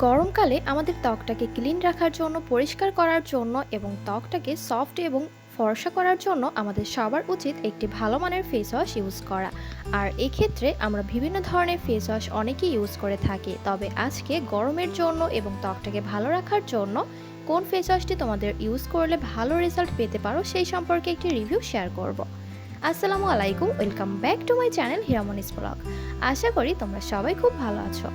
গরমকালে আমাদের ত্বকটাকে ক্লিন রাখার জন্য, পরিষ্কার করার জন্য এবং ত্বকটাকে সফট এবং ফর্সা করার জন্য আমাদের সবার উচিত একটি ভালো মানের ফেস ওয়াশ ইউজ করা। আর এক্ষেত্রে আমরা বিভিন্ন ধরনের ফেস ওয়াশ অনেকেই ইউজ করে থাকি। তবে আজকে গরমের জন্য এবং ত্বকটাকে ভালো রাখার জন্য কোন ফেস ওয়াশটি তোমাদের ইউজ করলে ভালো রেজাল্ট পেতে পারো সেই সম্পর্কে একটি রিভিউ শেয়ার করব। আসসালামু আলাইকুম welcome back to my channel হিরামনিস blog আশা করি তোমরা সবাই খুব ভালো আছো।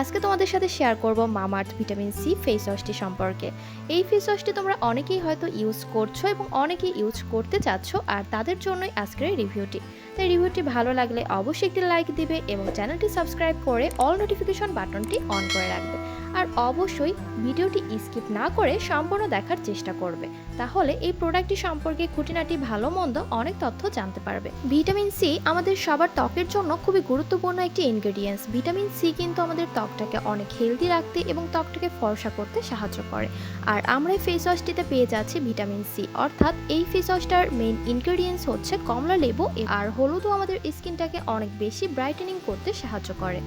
আজকে তোমাদের সাথে শেয়ার করব মামার্থ ভিটামিন সি ফেস ওয়াশটি সম্পর্কে। এই ফেস ওয়াশটি তোমরা অনেকেই হয়তো ইউজ করছ এবং অনেকেই ইউজ করতে চাচ্ছ আর তাদের জন্যই আজকের রিভিউটি তাই রিভিউটি ভালো লাগলে অবশ্যই একটি লাইক দিবে এবং চ্যানেলটি সাবস্ক্রাইব করে অল নোটিফিকেশন বাটনটি অন করে রাখবে। আর অবশ্যই ভিডিওটি স্কিপ না করে সম্পূর্ণ দেখার চেষ্টা করবে। তাহলে এই প্রোডাক্টটি সম্পর্কে খুঁটিনাটি ভালো মন্দ অনেক তথ্য জানতে পারবে। ভিটামিন সি আমাদের সবার ত্বকের জন্য খুবই গুরুত্বপূর্ণ একটি ইনগ্রেডিয়েন্টস ভিটামিন সি কিন্তু আমাদের ত্বকটাকে অনেক হেলদি রাখতে এবং ত্বকটাকে ফর্সা করতে সাহায্য করে। আর আমরা এই ফেস ওয়াশটিতে পেয়ে যাচ্ছি ভিটামিন সি অর্থাৎ এই ফেস ওয়াশটার মেইন ইনগ্রেডিয়েন্টস হচ্ছে কমলা লেবু আর হলুদও আমাদের স্কিনটাকে অনেক বেশি ব্রাইটেনিং করতে সাহায্য করে।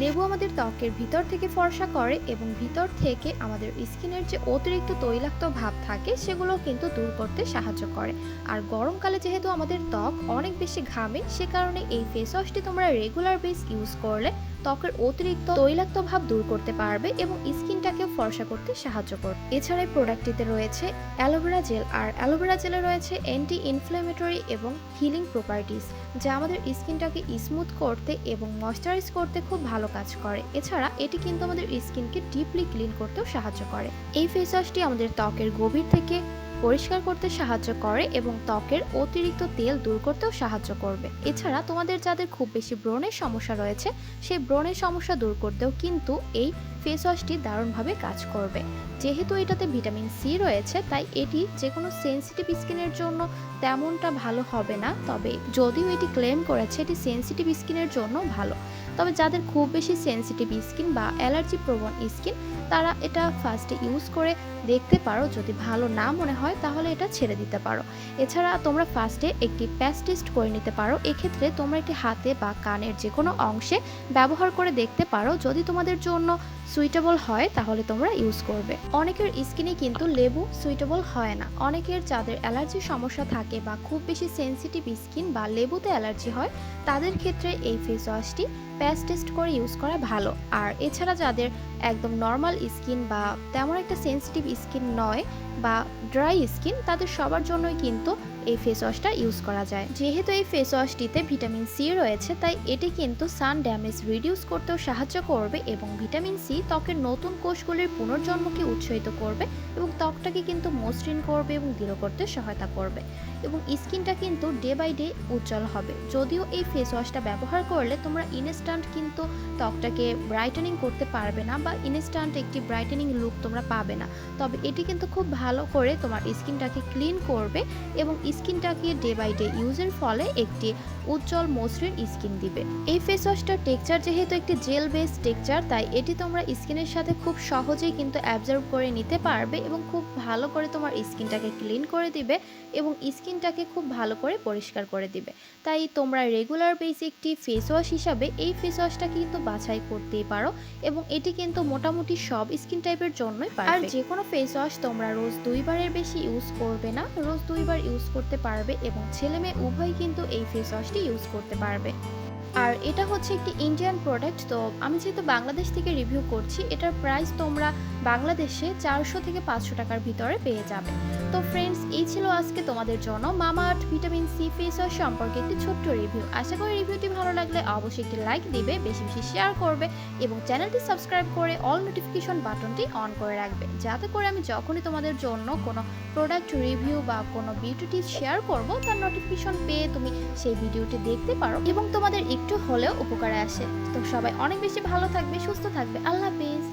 লেবু আমাদের ত্বকের ভিতর থেকে ফর্সা করে এবং ভিতর থেকে আমাদের স্কিনের যে অতিরিক্ত তৈলাক্ত ভাব থাকে, সেগুলো কিন্তু দূর করতে সাহায্য করে। আর গরমকালে যেহেতু আমাদের ত্বক অনেক বেশি ঘামে, সে কারণে এই ফেস ওয়াশটি তোমরা রেগুলার বেস ইউজ করলে ত্বকের অতিরিক্ত তৈলাক্ত ভাব দূর করতে পারবে এবং স্কিনটাকে ফর্সা করতে সাহায্য করবে। এছাড়া এই প্রোডাক্টটিতে রয়েছে অ্যালোভেরা জেল আর অ্যালোভেরা জেলে রয়েছে অ্যান্টি ইনফ্লেমেটরি এবং হিলিং প্রপার্টিস যা আমাদের স্কিনটাকে স্মুথ করতে এবং ময়শ্চারাইজ করতে খুব ভালো কাজ করে। এছাড়া এটি কিন্তু আমাদের স্কিনকে ডিপলি ক্লিন করতেও সাহায্য করে। এই ফেস ওয়াশটি আমাদের ত্বকের গভীর থেকে পরিষ্কার করতে সাহায্য করে এবং ত্বকের অতিরিক্ত তেল দূর করতেও সাহায্য করবে। এছাড়া তোমাদের যাদের খুব বেশি ব্রণের সমস্যা রয়েছে, সেই ব্রণের সমস্যা দূর করতেও কিন্তু এই ফেস ওয়াশটি দারুণভাবে কাজ করবে। যেহেতু এটাতে ভিটামিন সি রয়েছে, তাই এটি যে কোনো সেন্সিটিভ স্কিনের জন্য তেমনটা ভালো হবে না। তবে যদিও এটি ক্লেম করেছে, এটি সেন্সিটিভ স্কিনের জন্য ভালো। তবে যাদের খুব বেশি সেন্সিটিভ স্কিন বা অ্যালার্জি প্রবণ স্কিন তারা এটা ফার্স্টে ইউজ করে দেখতে পারো। যদি ভালো না মনে হয়, তাহলে এটা ছেড়ে দিতে পারো। এছাড়া তোমরা ফার্স্টে একটি প্যাচ টেস্ট করে নিতে পারো। এক্ষেত্রে তোমরা একটি হাতে বা কানের যে কোনো অংশে ব্যবহার করে দেখতে পারো। যদি তোমাদের জন্য সুইটেবল হয়, তাহলে তোমরা ইউজ করবে। অনেকের স্কিনে কিন্তু লেবু সুইটেবল হয় না। অনেকের যাদের অ্যালার্জি সমস্যা থাকে বা খুব বেশি সেন্সিটিভ স্কিন বা লেবুতে অ্যালার্জি হয়, তাদের ক্ষেত্রে এই ফেস ওয়াশটি প্যাচ টেস্ট করে ইউজ করা ভালো। আর এছাড়া যাদের একদম নর্মাল স্কিন বা তেমন একটা সেন্সিটিভ স্কিন নয় বা ড্রাই স্কিন, তাদের সবার জন্যই কিন্তু এই ফেস ওয়াশটা ইউজ করা যায়। যেহেতু এই ফেস ওয়াশটিতে ভিটামিন সি রয়েছে, তাই এটি কিন্তু সান ড্যামেজ রিডিউস করতেও সাহায্য করবে এবং ভিটামিন সি ত্বকের নতুন কোষগুলির পুনর্জন্মকে উৎসাহিত করবে এবং ত্বকটাকে কিন্তু মসৃণ করবে এবং দৃঢ় করতে সহায়তা করবে। এবং স্কিনটা কিন্তু ডে বাই ডে উজ্জ্বল হবে। যদিও এই ফেস ওয়াশটা ব্যবহার করলে তোমরা ইনস্ট্যান্ট কিন্তু ত্বকটাকে ব্রাইটেনিং করতে পারবে না বা ইনস্ট্যান্ট একটি ব্রাইটেনিং লুক তোমরা পাবে না। তবে এটি কিন্তু খুব ভালো করে তোমার স্কিনটাকে ক্লিন করবে এবং স্কিনটাকে ডে বাই ডে ইউজের ফলে একটি উজ্জ্বল মসৃণ স্কিন দিবে। এই ফেস ওয়াশটার টেক্সচার যেহেতু একটি জেল বেস টেক্সচার তাই এটি তোমরা স্কিনের সাথে খুব সহজেই কিন্তু অ্যাবজর্ব করে নিতে পারবে এবং খুব ভালো করে তোমার স্কিনটাকে ক্লিন করে দিবে এবং স্কিনটাকে খুব ভালো করে পরিষ্কার করে দিবে। তাই তোমরা রেগুলার বেস একটি ফেস ওয়াশ হিসাবে এই ফেস ওয়াশটা কিন্তু বাছাই করতেই পারো এবং এটি কিন্তু মোটামুটি সব স্কিন টাইপের জন্যই পারবে আর যে কোনো ফেস ওয়াশ তোমরা রোজ দুইবারের বেশি ইউজ করবে না রোজ দুইবার ইউজ করতে পারবে এবং ছেলে মেয়ে উভয় কিন্তু এই ফেস ওয়াশটি ইউজ করতে পারবে। আর এটা হচ্ছে একটি ইন্ডিয়ান প্রোডাক্ট তো আমি যেহেতু বাংলাদেশ থেকে রিভিউ করছি এটার প্রাইস তোমরা বাংলাদেশে চারশো থেকে পাঁচশো টাকার ভিতরে পেয়ে যাবে। তো ফ্রেন্ডস এই ছিল আজকে তোমাদের জন্য Mamaearth vitamin C face wash সম্পর্কে একটি ছোট্ট রিভিউ আশা করি রিভিউটি ভালো লাগলে অবশ্যই একটি লাইক দিবে, বেশি বেশি শেয়ার করবে এবং চ্যানেলটি সাবস্ক্রাইব করে অল নোটিফিকেশন বাটনটি অন করে রাখবে। যাতে করে আমি যখনই তোমাদের জন্য কোনো প্রোডাক্ট রিভিউ বা কোনো বিউটি টিপস শেয়ার করব, তার নোটিফিকেশন পেয়ে তুমি সেই ভিডিওটি দেখতে পারো এবং তোমাদের একটু হলেও উপকারে আসে। তো সবাই অনেক বেশি ভালো থাকবে, সুস্থ থাকবে। আল্লাহ হাফিজ।